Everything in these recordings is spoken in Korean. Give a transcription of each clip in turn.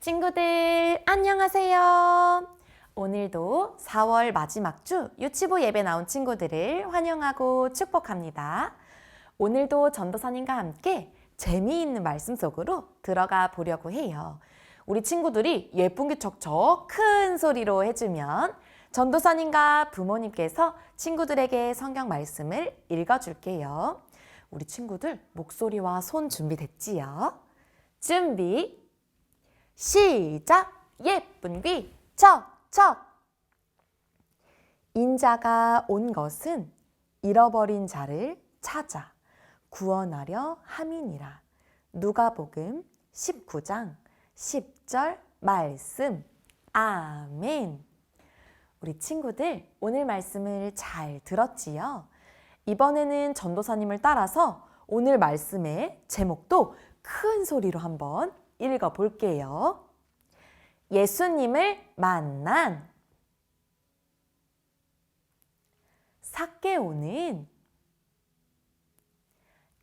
친구들, 안녕하세요. 오늘도 4월 마지막 주 유치부 예배 나온 친구들을 환영하고 축복합니다. 오늘도 전도사님과 함께 재미있는 말씀 속으로 들어가 보려고 해요. 우리 친구들이 예쁜 게 척척 큰 소리로 해주면 전도사님과 부모님께서 친구들에게 성경 말씀을 읽어줄게요. 우리 친구들 목소리와 손 준비됐지요? 준비, 시작! 예쁜 귀, 척 척! 인자가 온 것은 잃어버린 자를 찾아 구원하려 함이니라. 누가복음 19장 10절 말씀. 아멘. 우리 친구들 오늘 말씀을 잘 들었지요? 이번에는 전도사님을 따라서 오늘 말씀의 제목도 큰 소리로 한번 읽어 볼게요. 예수님을 만난 사케오는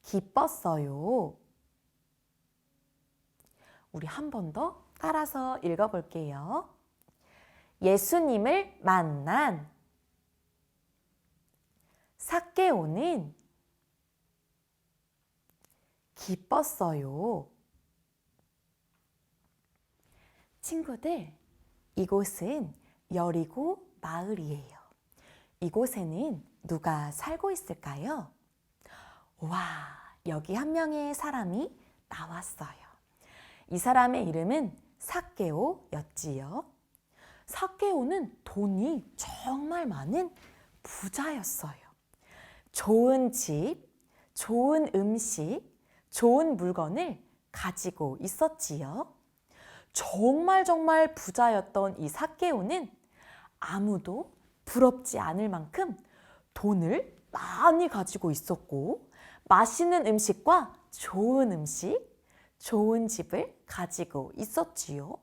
기뻤어요. 우리 한 번 더 따라서 읽어 볼게요. 예수님을 만난 사케오는 기뻤어요. 친구들, 이곳은 여리고 마을이에요. 이곳에는 누가 살고 있을까요? 와, 여기 한 명의 사람이 나왔어요. 이 사람의 이름은 사케오였지요. 사케오는 돈이 정말 많은 부자였어요. 좋은 집, 좋은 음식, 좋은 물건을 가지고 있었지요. 정말 정말 부자였던 이 사케오는 아무도 부럽지 않을 만큼 돈을 많이 가지고 있었고 맛있는 음식과 좋은 음식, 좋은 집을 가지고 있었지요.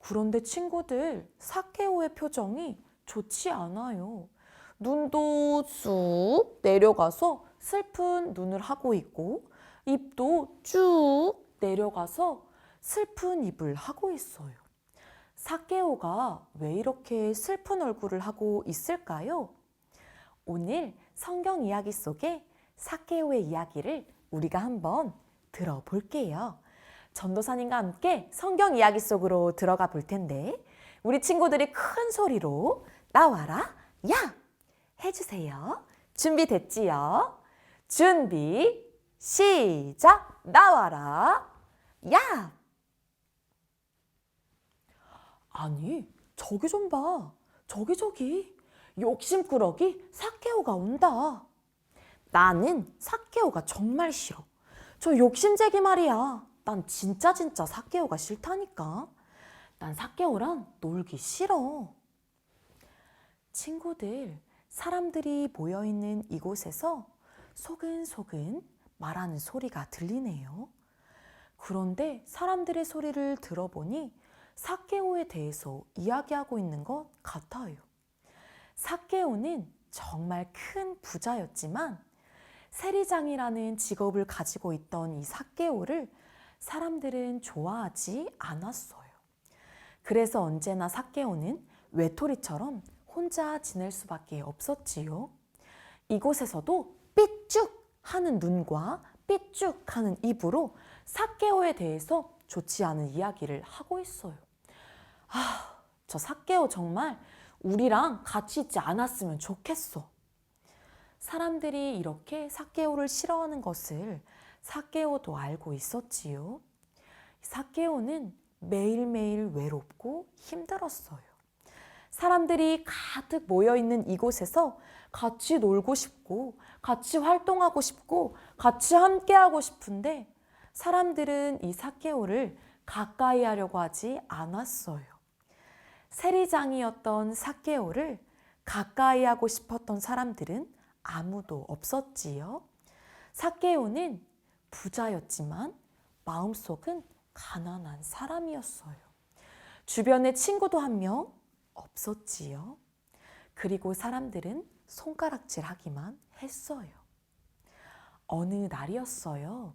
그런데 친구들, 사케오의 표정이 좋지 않아요. 눈도 쑥 내려가서 슬픈 눈을 하고 있고, 입도 쭉 내려가서 슬픈 입을 하고 있어요. 사케오가 왜 이렇게 슬픈 얼굴을 하고 있을까요? 오늘 성경 이야기 속에 사케오의 이야기를 우리가 한번 들어볼게요. 전도사님과 함께 성경 이야기 속으로 들어가 볼 텐데, 우리 친구들이 큰 소리로 나와라, 야! 해주세요. 준비됐지요? 준비, 시작! 나와라, 야! 아니, 저기 좀 봐. 저기 저기. 욕심꾸러기 사케오가 온다. 나는 사케오가 정말 싫어. 저 욕심쟁이 말이야. 난 진짜 진짜 사케오가 싫다니까. 난 사케오랑 놀기 싫어. 친구들, 사람들이 모여있는 이곳에서 소근소근 말하는 소리가 들리네요. 그런데 사람들의 소리를 들어보니 사케오에 대해서 이야기하고 있는 것 같아요. 사케오는 정말 큰 부자였지만 세리장이라는 직업을 가지고 있던 이 사케오를 사람들은 좋아하지 않았어요. 그래서 언제나 사케오는 외톨이처럼 혼자 지낼 수밖에 없었지요. 이곳에서도 삐쭉 하는 눈과 삐쭉 하는 입으로 사케오에 대해서 좋지 않은 이야기를 하고 있어요. 아, 저 사케오 정말 우리랑 같이 있지 않았으면 좋겠어. 사람들이 이렇게 사케오를 싫어하는 것을 사케오도 알고 있었지요. 사케오는 매일매일 외롭고 힘들었어요. 사람들이 가득 모여 있는 이곳에서 같이 놀고 싶고, 같이 활동하고 싶고, 같이 함께하고 싶은데, 사람들은 이 사케오를 가까이 하려고 하지 않았어요. 세리장이었던 사케오를 가까이 하고 싶었던 사람들은 아무도 없었지요. 사케오는 부자였지만 마음속은 가난한 사람이었어요. 주변에 친구도 한 명 없었지요. 그리고 사람들은 손가락질 하기만 했어요. 어느 날이었어요.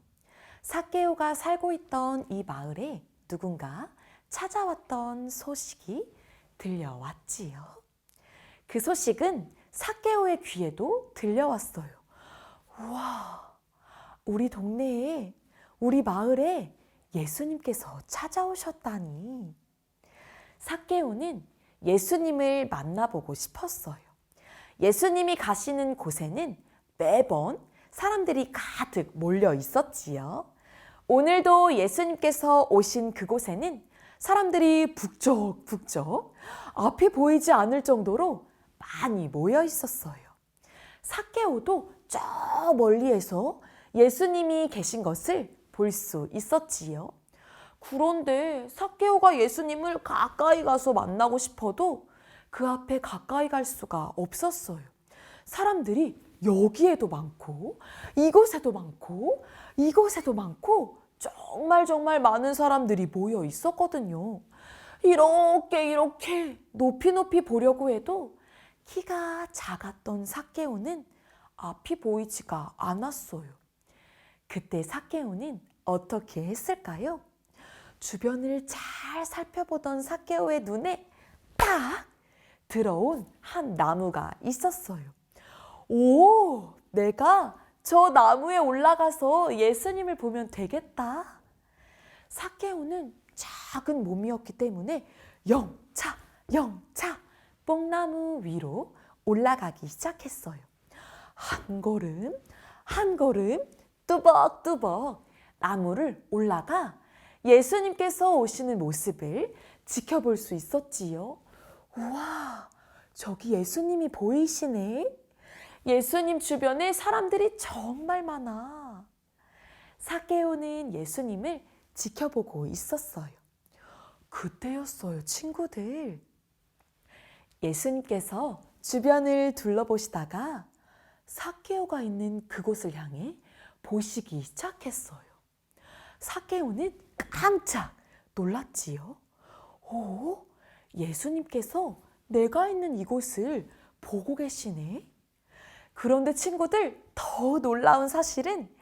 사케오가 살고 있던 이 마을에 누군가 찾아왔던 소식이 들려왔지요. 그 소식은 사케오의 귀에도 들려왔어요. 우와, 우리 동네에, 우리 마을에 예수님께서 찾아오셨다니. 사케오는 예수님을 만나보고 싶었어요. 예수님이 가시는 곳에는 매번 사람들이 가득 몰려 있었지요. 오늘도 예수님께서 오신 그곳에는 사람들이 북적북적 앞이 보이지 않을 정도로 많이 모여 있었어요. 사케오도 저 멀리에서 예수님이 계신 것을 볼 수 있었지요. 그런데 사케오가 예수님을 가까이 가서 만나고 싶어도 그 앞에 가까이 갈 수가 없었어요. 사람들이 여기에도 많고, 이곳에도 많고, 이곳에도 많고, 정말 정말 많은 사람들이 모여 있었거든요. 이렇게 이렇게 높이 높이 보려고 해도 키가 작았던 사케오는 앞이 보이지가 않았어요. 그때 사케오는 어떻게 했을까요? 주변을 잘 살펴보던 사케오의 눈에 딱 들어온 한 나무가 있었어요. 오, 내가 저 나무에 올라가서 예수님을 보면 되겠다. 사케오는 작은 몸이었기 때문에 영차, 영차 뽕나무 위로 올라가기 시작했어요. 한 걸음, 한 걸음, 뚜벅뚜벅 나무를 올라가 예수님께서 오시는 모습을 지켜볼 수 있었지요. 우와, 저기 예수님이 보이시네. 예수님 주변에 사람들이 정말 많아. 사케오는 예수님을 지켜보고 있었어요. 그때였어요, 친구들. 예수님께서 주변을 둘러보시다가 사케오가 있는 그곳을 향해 보시기 시작했어요. 사케오는 깜짝 놀랐지요. 오, 예수님께서 내가 있는 이곳을 보고 계시네. 그런데 친구들 더 놀라운 사실은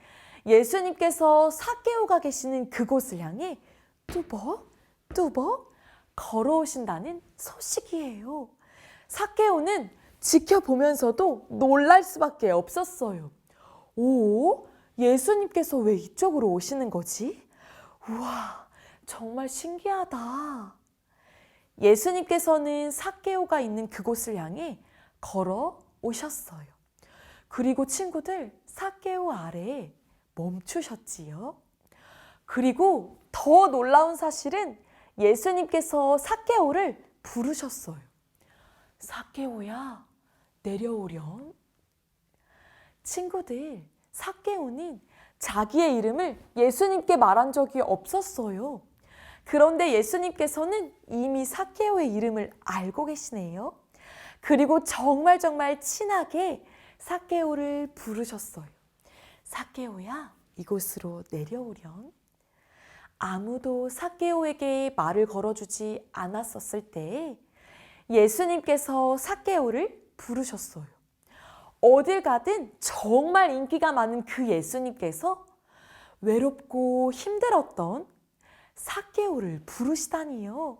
예수님께서 사케오가 계시는 그곳을 향해 뚜벅 뚜벅 걸어오신다는 소식이에요. 사케오는 지켜보면서도 놀랄 수밖에 없었어요. 오, 예수님께서 왜 이쪽으로 오시는 거지? 우와, 정말 신기하다. 예수님께서는 사케오가 있는 그곳을 향해 걸어 오셨어요. 그리고 친구들 사케오 아래에 멈추셨지요. 그리고 더 놀라운 사실은 예수님께서 사케오를 부르셨어요. 사케오야, 내려오렴. 친구들, 사케오는 자기의 이름을 예수님께 말한 적이 없었어요. 그런데 예수님께서는 이미 사케오의 이름을 알고 계시네요. 그리고 정말 정말 친하게 사케오를 부르셨어요. 사케오야, 이곳으로 내려오렴. 아무도 사케오에게 말을 걸어주지 않았었을 때 예수님께서 사케오를 부르셨어요. 어딜 가든 정말 인기가 많은 그 예수님께서 외롭고 힘들었던 사케오를 부르시다니요.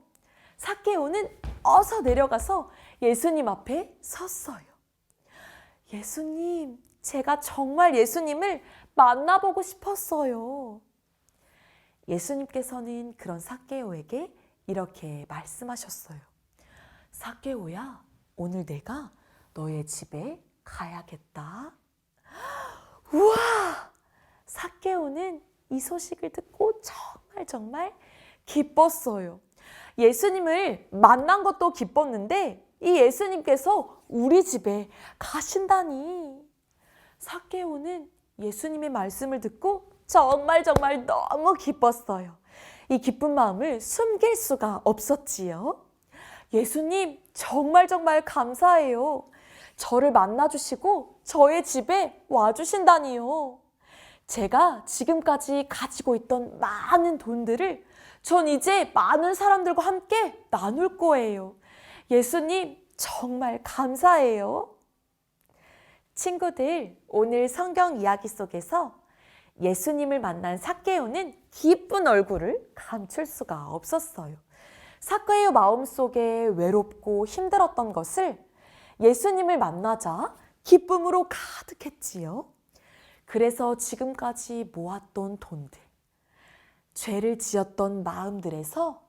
사케오는 어서 내려가서 예수님 앞에 섰어요. 예수님, 제가 정말 예수님을 만나보고 싶었어요. 예수님께서는 그런 사케오에게 이렇게 말씀하셨어요. 사케오야, 오늘 내가 너의 집에 가야겠다. 우와! 사케오는 이 소식을 듣고 정말 정말 기뻤어요. 예수님을 만난 것도 기뻤는데 이 예수님께서 우리 집에 가신다니. 사케오는 예수님의 말씀을 듣고 정말 정말 너무 기뻤어요. 이 기쁜 마음을 숨길 수가 없었지요. 예수님, 정말 정말 감사해요. 저를 만나주시고 저의 집에 와주신다니요. 제가 지금까지 가지고 있던 많은 돈들을 전 이제 많은 사람들과 함께 나눌 거예요. 예수님, 정말 감사해요. 친구들, 오늘 성경 이야기 속에서 예수님을 만난 사케오는 기쁜 얼굴을 감출 수가 없었어요. 사케오 마음속에 외롭고 힘들었던 것을 예수님을 만나자 기쁨으로 가득했지요. 그래서 지금까지 모았던 돈들, 죄를 지었던 마음들에서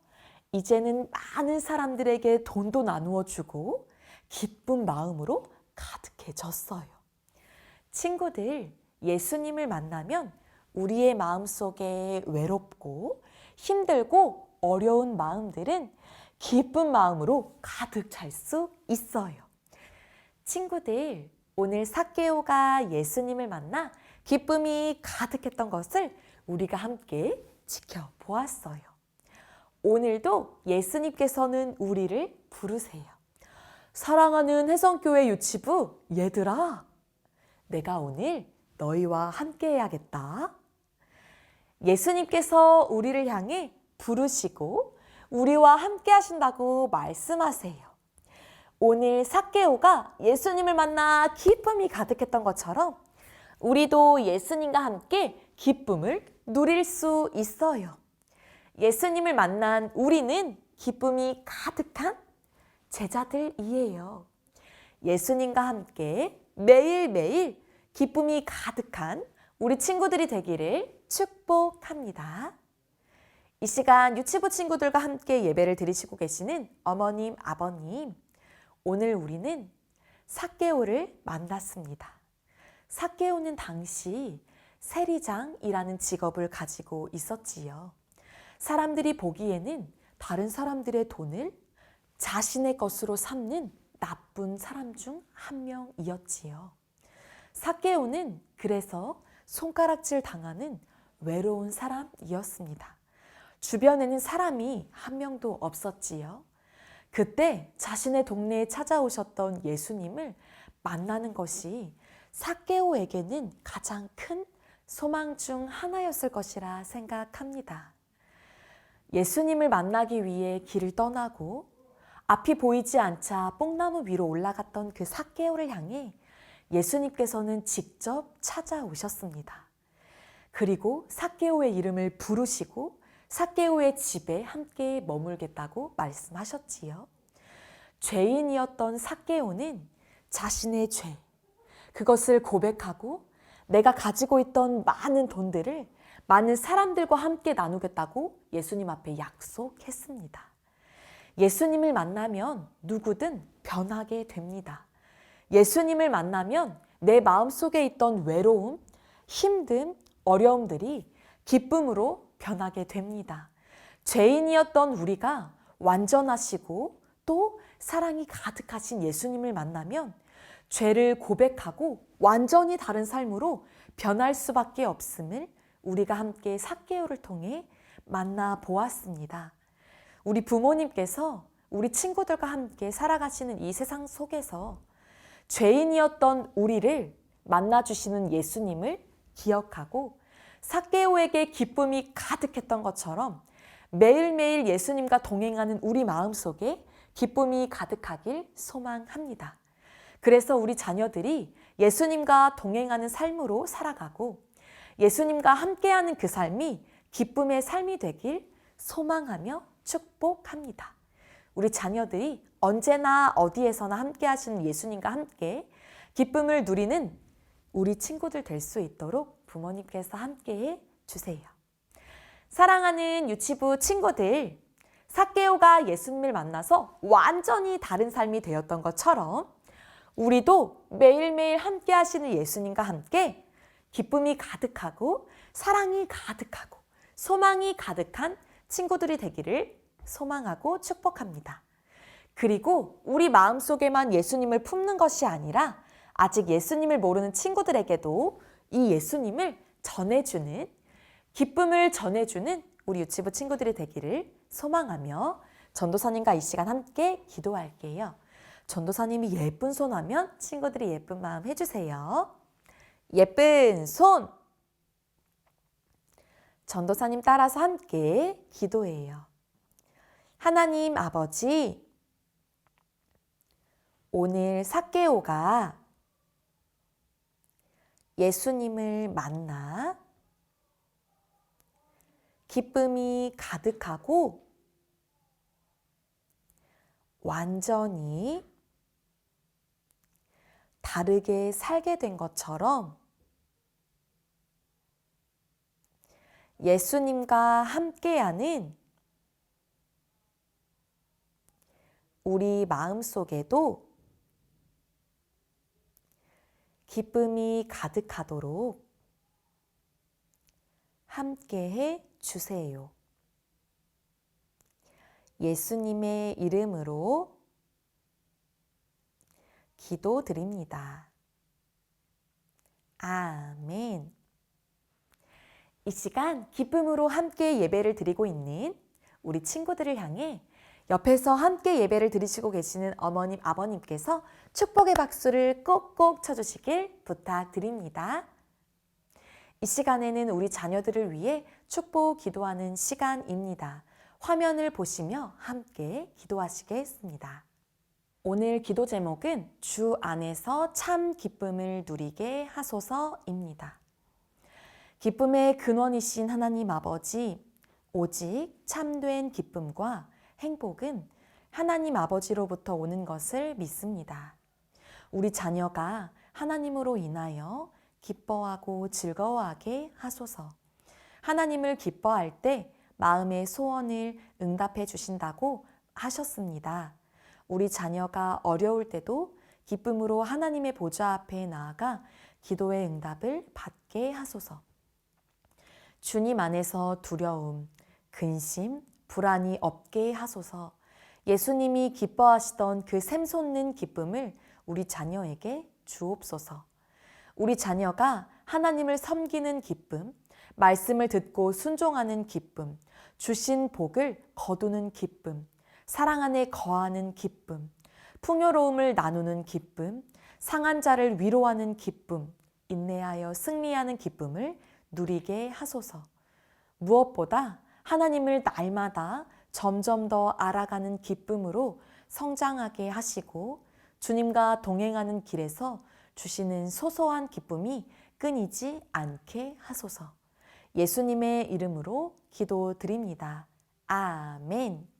이제는 많은 사람들에게 돈도 나누어 주고 기쁜 마음으로 가득해졌어요. 친구들, 예수님을 만나면 우리의 마음 속에 외롭고 힘들고 어려운 마음들은 기쁜 마음으로 가득 찰 수 있어요. 친구들, 오늘 사케오가 예수님을 만나 기쁨이 가득했던 것을 우리가 함께 지켜보았어요. 오늘도 예수님께서는 우리를 부르세요. 사랑하는 혜성교회 유치부 얘들아, 내가 오늘 너희와 함께 해야겠다. 예수님께서 우리를 향해 부르시고 우리와 함께 하신다고 말씀하세요. 오늘 사케오가 예수님을 만나 기쁨이 가득했던 것처럼 우리도 예수님과 함께 기쁨을 누릴 수 있어요. 예수님을 만난 우리는 기쁨이 가득한 제자들이에요. 예수님과 함께 매일매일 기쁨이 가득한 우리 친구들이 되기를 축복합니다. 이 시간 유치부 친구들과 함께 예배를 드리시고 계시는 어머님, 아버님, 오늘 우리는 사케오를 만났습니다. 사케오는 당시 세리장이라는 직업을 가지고 있었지요. 사람들이 보기에는 다른 사람들의 돈을 자신의 것으로 삼는 나쁜 사람 중 한 명이었지요. 사케오는 그래서 손가락질 당하는 외로운 사람이었습니다. 주변에는 사람이 한 명도 없었지요. 그때 자신의 동네에 찾아오셨던 예수님을 만나는 것이 사케오에게는 가장 큰 소망 중 하나였을 것이라 생각합니다. 예수님을 만나기 위해 길을 떠나고 앞이 보이지 않자 뽕나무 위로 올라갔던 그 사케오를 향해 예수님께서는 직접 찾아오셨습니다. 그리고 사케오의 이름을 부르시고 사케오의 집에 함께 머물겠다고 말씀하셨지요. 죄인이었던 사케오는 자신의 죄, 그것을 고백하고 내가 가지고 있던 많은 돈들을 많은 사람들과 함께 나누겠다고 예수님 앞에 약속했습니다. 예수님을 만나면 누구든 변하게 됩니다. 예수님을 만나면 내 마음속에 있던 외로움, 힘듦, 어려움들이 기쁨으로 변하게 됩니다. 죄인이었던 우리가 완전하시고 또 사랑이 가득하신 예수님을 만나면 죄를 고백하고 완전히 다른 삶으로 변할 수밖에 없음을 우리가 함께 사개오를 통해 만나 보았습니다. 우리 부모님께서 우리 친구들과 함께 살아가시는 이 세상 속에서 죄인이었던 우리를 만나 주시는 예수님을 기억하고 사케오에게 기쁨이 가득했던 것처럼 매일매일 예수님과 동행하는 우리 마음 속에 기쁨이 가득하길 소망합니다. 그래서 우리 자녀들이 예수님과 동행하는 삶으로 살아가고 예수님과 함께하는 그 삶이 기쁨의 삶이 되길 소망하며 축복합니다. 우리 자녀들이 언제나 어디에서나 함께 하시는 예수님과 함께 기쁨을 누리는 우리 친구들 될 수 있도록 부모님께서 함께 해 주세요. 사랑하는 유치부 친구들, 사케오가 예수님을 만나서 완전히 다른 삶이 되었던 것처럼 우리도 매일매일 함께 하시는 예수님과 함께 기쁨이 가득하고 사랑이 가득하고 소망이 가득한 친구들이 되기를 소망하고 축복합니다. 그리고 우리 마음속에만 예수님을 품는 것이 아니라 아직 예수님을 모르는 친구들에게도 이 예수님을 전해주는 기쁨을 전해주는 우리 유치부 친구들이 되기를 소망하며 전도사님과 이 시간 함께 기도할게요. 전도사님이 예쁜 손 하면 친구들이 예쁜 마음 해주세요. 예쁜 손! 전도사님 따라서 함께 기도해요. 하나님 아버지, 오늘 사케오가 예수님을 만나 기쁨이 가득하고 완전히 다르게 살게 된 것처럼 예수님과 함께하는 우리 마음 속에도 기쁨이 가득하도록 함께 해 주세요. 예수님의 이름으로 기도드립니다. 아멘. 이 시간 기쁨으로 함께 예배를 드리고 있는 우리 친구들을 향해 옆에서 함께 예배를 드리시고 계시는 어머님, 아버님께서 축복의 박수를 꼭꼭 쳐주시길 부탁드립니다. 이 시간에는 우리 자녀들을 위해 축복 기도하는 시간입니다. 화면을 보시며 함께 기도하시겠습니다. 오늘 기도 제목은 주 안에서 참 기쁨을 누리게 하소서입니다. 기쁨의 근원이신 하나님 아버지, 오직 참된 기쁨과 행복은 하나님 아버지로부터 오는 것을 믿습니다. 우리 자녀가 하나님으로 인하여 기뻐하고 즐거워하게 하소서. 하나님을 기뻐할 때 마음의 소원을 응답해 주신다고 하셨습니다. 우리 자녀가 어려울 때도 기쁨으로 하나님의 보좌 앞에 나아가 기도의 응답을 받게 하소서. 주님 안에서 두려움, 근심, 불안이 없게 하소서. 예수님이 기뻐하시던 그 샘솟는 기쁨을 우리 자녀에게 주옵소서. 우리 자녀가 하나님을 섬기는 기쁨, 말씀을 듣고 순종하는 기쁨, 주신 복을 거두는 기쁨, 사랑 안에 거하는 기쁨, 풍요로움을 나누는 기쁨, 상한 자를 위로하는 기쁨, 인내하여 승리하는 기쁨을 누리게 하소서. 무엇보다 하나님을 날마다 점점 더 알아가는 기쁨으로 성장하게 하시고 주님과 동행하는 길에서 주시는 소소한 기쁨이 끊이지 않게 하소서. 예수님의 이름으로 기도드립니다. 아멘.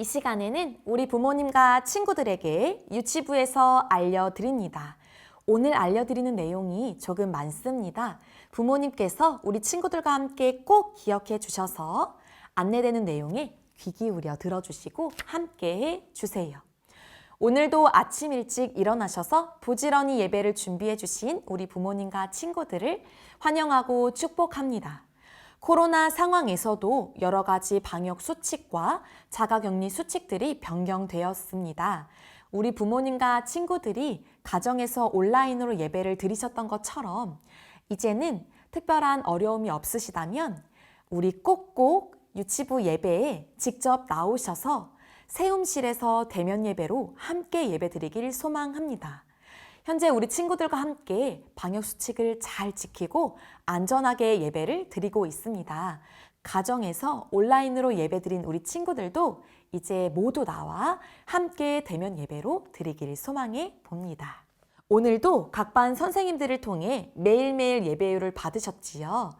이 시간에는 우리 부모님과 친구들에게 유치부에서 알려드립니다. 오늘 알려드리는 내용이 조금 많습니다. 부모님께서 우리 친구들과 함께 꼭 기억해 주셔서 안내되는 내용에 귀 기울여 들어주시고 함께 해 주세요. 오늘도 아침 일찍 일어나셔서 부지런히 예배를 준비해 주신 우리 부모님과 친구들을 환영하고 축복합니다. 코로나 상황에서도 여러 가지 방역 수칙과 자가격리 수칙들이 변경되었습니다. 우리 부모님과 친구들이 가정에서 온라인으로 예배를 드리셨던 것처럼 이제는 특별한 어려움이 없으시다면 우리 꼭꼭 유치부 예배에 직접 나오셔서 세움실에서 대면 예배로 함께 예배 드리길 소망합니다. 현재 우리 친구들과 함께 방역 수칙을 잘 지키고 안전하게 예배를 드리고 있습니다. 가정에서 온라인으로 예배 드린 우리 친구들도 이제 모두 나와 함께 대면 예배로 드리길 소망해 봅니다. 오늘도 각 반 선생님들을 통해 매일매일 예배율을 받으셨지요.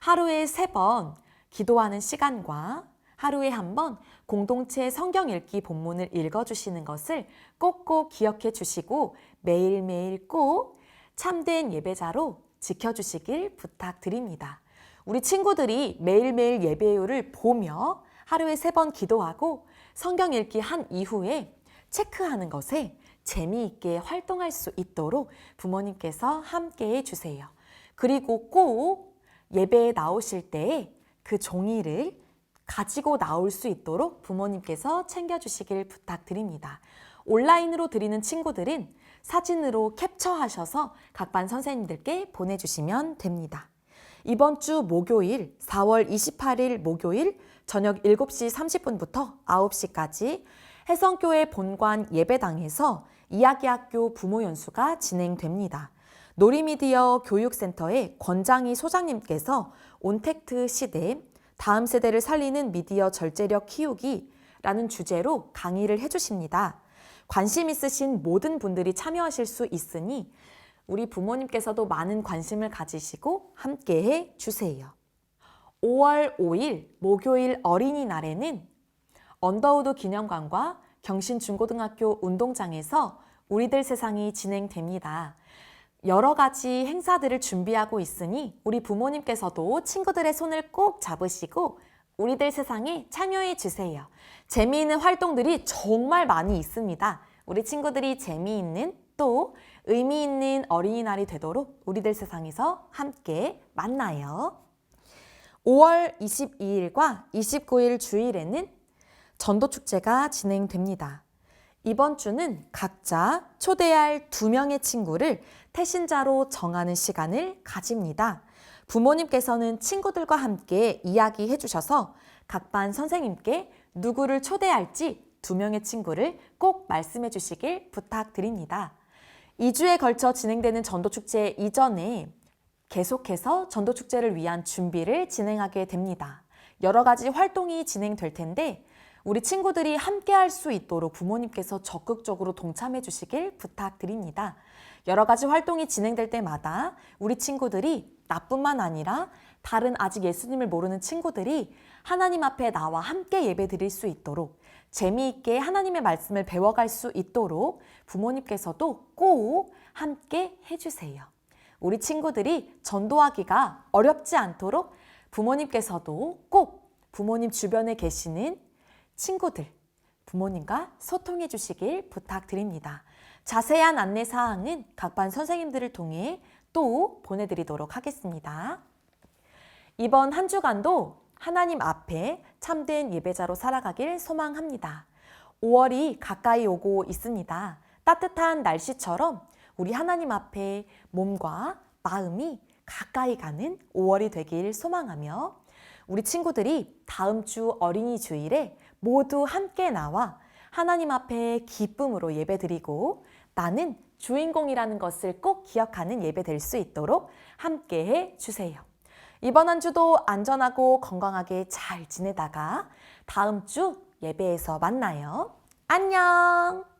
하루에 세 번 기도하는 시간과 하루에 한 번 공동체 성경 읽기 본문을 읽어주시는 것을 꼭꼭 기억해 주시고 매일매일 꼭 참된 예배자로 지켜주시길 부탁드립니다. 우리 친구들이 매일매일 예배율을 보며 하루에 세 번 기도하고 성경 읽기 한 이후에 체크하는 것에 재미있게 활동할 수 있도록 부모님께서 함께 해주세요. 그리고 꼭 예배에 나오실 때 그 종이를 가지고 나올 수 있도록 부모님께서 챙겨주시길 부탁드립니다. 온라인으로 드리는 친구들은 사진으로 캡처하셔서 각 반 선생님들께 보내주시면 됩니다. 이번 주 목요일 4월 28일 목요일 저녁 7시 30분부터 9시까지 해성교회 본관 예배당에서 이야기학교 부모 연수가 진행됩니다. 놀이미디어 교육센터의 권장희 소장님께서 온택트 시대 다음 세대를 살리는 미디어 절제력 키우기 라는 주제로 강의를 해주십니다. 관심 있으신 모든 분들이 참여하실 수 있으니 우리 부모님께서도 많은 관심을 가지시고 함께 해 주세요. 5월 5일 목요일 어린이날에는 언더우드 기념관과 경신중고등학교 운동장에서 우리들 세상이 진행됩니다. 여러 가지 행사들을 준비하고 있으니 우리 부모님께서도 친구들의 손을 꼭 잡으시고 우리들 세상에 참여해 주세요. 재미있는 활동들이 정말 많이 있습니다. 우리 친구들이 재미있는 또 의미 있는 어린이날이 되도록 우리들 세상에서 함께 만나요. 5월 22일과 29일 주일에는 전도축제가 진행됩니다. 이번 주는 각자 초대할 두 명의 친구를 태신자로 정하는 시간을 가집니다. 부모님께서는 친구들과 함께 이야기해 주셔서 각 반 선생님께 누구를 초대할지 두 명의 친구를 꼭 말씀해 주시길 부탁드립니다. 2주에 걸쳐 진행되는 전도축제 이전에 계속해서 전도축제를 위한 준비를 진행하게 됩니다. 여러 가지 활동이 진행될 텐데 우리 친구들이 함께 할 수 있도록 부모님께서 적극적으로 동참해 주시길 부탁드립니다. 여러 가지 활동이 진행될 때마다 우리 친구들이 나뿐만 아니라 다른 아직 예수님을 모르는 친구들이 하나님 앞에 나와 함께 예배 드릴 수 있도록 재미있게 하나님의 말씀을 배워갈 수 있도록 부모님께서도 꼭 함께 해주세요. 우리 친구들이 전도하기가 어렵지 않도록 부모님께서도 꼭 부모님 주변에 계시는 친구들, 부모님과 소통해 주시길 부탁드립니다. 자세한 안내 사항은 각 반 선생님들을 통해 또 보내드리도록 하겠습니다. 이번 한 주간도 하나님 앞에 참된 예배자로 살아가길 소망합니다. 5월이 가까이 오고 있습니다. 따뜻한 날씨처럼 우리 하나님 앞에 몸과 마음이 가까이 가는 5월이 되길 소망하며 우리 친구들이 다음 주 어린이 주일에 모두 함께 나와 하나님 앞에 기쁨으로 예배드리고 나는 주인공이라는 것을 꼭 기억하는 예배 될 수 있도록 함께 해 주세요. 이번 한 주도 안전하고 건강하게 잘 지내다가 다음 주 예배에서 만나요. 안녕!